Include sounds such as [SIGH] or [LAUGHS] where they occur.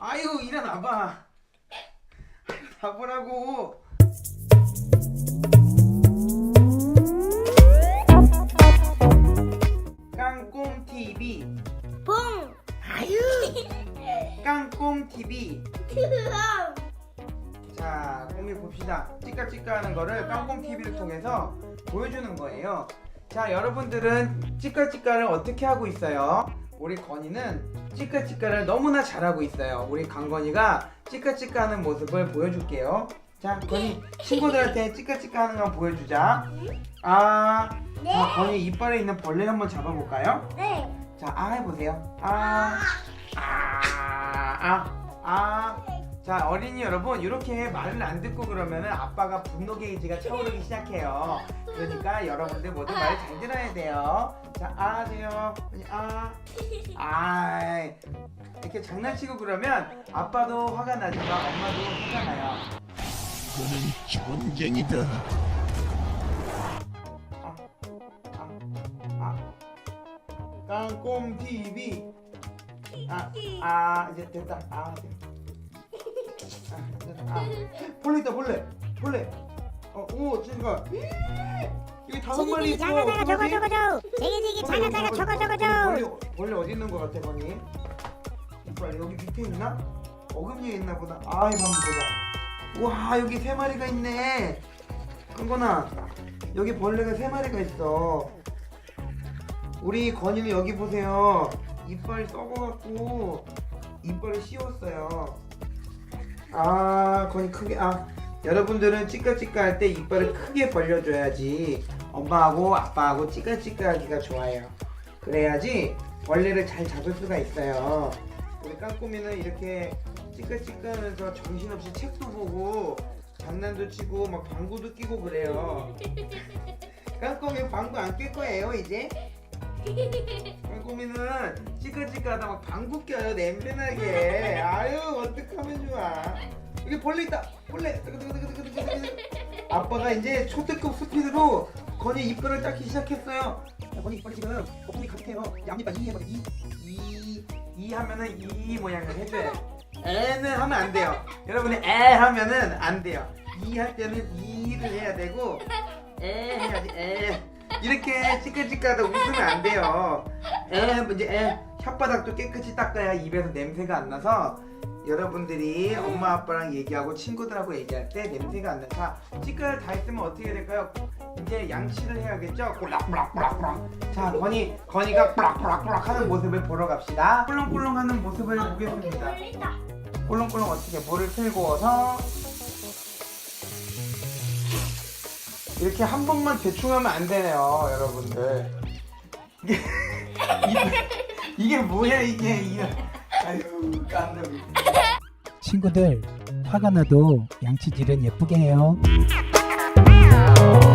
아유 일어나봐. 나보라고. 깡꼼 TV. 봉. 아유. 깡꼼 TV. 그럼. 자, 꿈이 봅시다. 찌까찌까하는 거를 깡꼼 TV를 통해서 보여주는 거예요. 자, 여러분들은 찌까찌까를 어떻게 하고 있어요? 우리 건이는 찌까찌까를 너무나 잘하고 있어요. 우리 강건이가 찌까찌까 하는 모습을 보여줄게요. 자, 건이 친구들한테 찌까찌까 하는 거 보여주자. 아, 네. 자, 건이 이빨에 있는 벌레 한번 잡아볼까요? 네. 자, 아 해보세요. 아, 아, 아, 아. 자, 어린이 여러분, 이렇게 말을 안 듣고 그러면은 아빠가 분노 게이지가 차오르기 시작해요. 그러니까 여러분들 모두 말 잘 들어야 돼요. 자, 아 하세요. 아니, 아, 아. 이렇게 장난치고 그러면 아빠도 화가 나지만 엄마도 화가 나요. 이거는 전쟁이다. 아, 아, 아. 깡꼼 TV. 아, 아, 이제 됐다. 아, 됐다. 아. 벌레 있다, 벌레. 벌레. 어, 오, 지금가. 여기 다섯 마리 있어. 장가다가 저거? 저거 저 지기지기 장가다가 저거 저거 저 벌레, 벌레 어디 있는 것 같아, 건이? 이빨 여기 밑에 있나? 어금니에 있나 보다. 아, 이거 한번 보자. 와, 여기 세 마리가 있네. 건건아, 여기 벌레가 세 마리가 있어. 우리 건이는 여기 보세요. 이빨 썩어갖고 이빨을 씌웠어요. 아, 건이 크게 아. 여러분들은 찌까찌까 할 때 이빨을 크게 벌려줘야지 엄마하고 아빠하고 찌까찌까 하기가 좋아요. 그래야지 벌레를 잘 잡을 수가 있어요. 우리 깡꼬미는 이렇게 찌까찌까 하면서 정신없이 책도 보고 장난도 치고 막 방구도 끼고 그래요. 깡꼬미 방구 안 낄 거예요 이제? 깡꼬미는 찌까찌까 하다 막 방구 껴요 냄새나게 좋아 여기 벌레 있다. 벌레. 아빠가 이제 초특급 스피드로 건이 이빨을 닦기 시작했어요. 자, 건이 이빨이 지금 거품이 가득해요 이 해봐. 이, 이, 이 하면은 이 모양을 해줘요 에는 하면 안 돼요. 여러분이 에 하면은 안 돼요. 이 할 때는 이를 해야 되고 에 해야지 에 이렇게 찌끌찌끌하다 웃으면 안 돼요. 에 이제 에 혓바닥도 깨끗이 닦아야 입에서 냄새가 안 나서 여러분들이 엄마 아빠랑 얘기하고 친구들하고 얘기할 때 냄새가 안 나서 찌끌 다 했으면 어떻게 해야 될까요? 이제 양치를 해야겠죠? 꿀락꿀락꿀락꿀락 자 건이 건이가 꿀락꿀락꿀락 하는 모습을 보러 갑시다 꿀렁꿀렁 하는 모습을 보겠습니다. 꿀렁꿀렁 어떻게 물을 틀고서 이렇게 한 번만 대충 하면 안 되네요 여러분들 이게 이게, [LAUGHS] 이게 뭐야 이게 이 친구들 화가 나도 양치질은 예쁘게 해요. 아,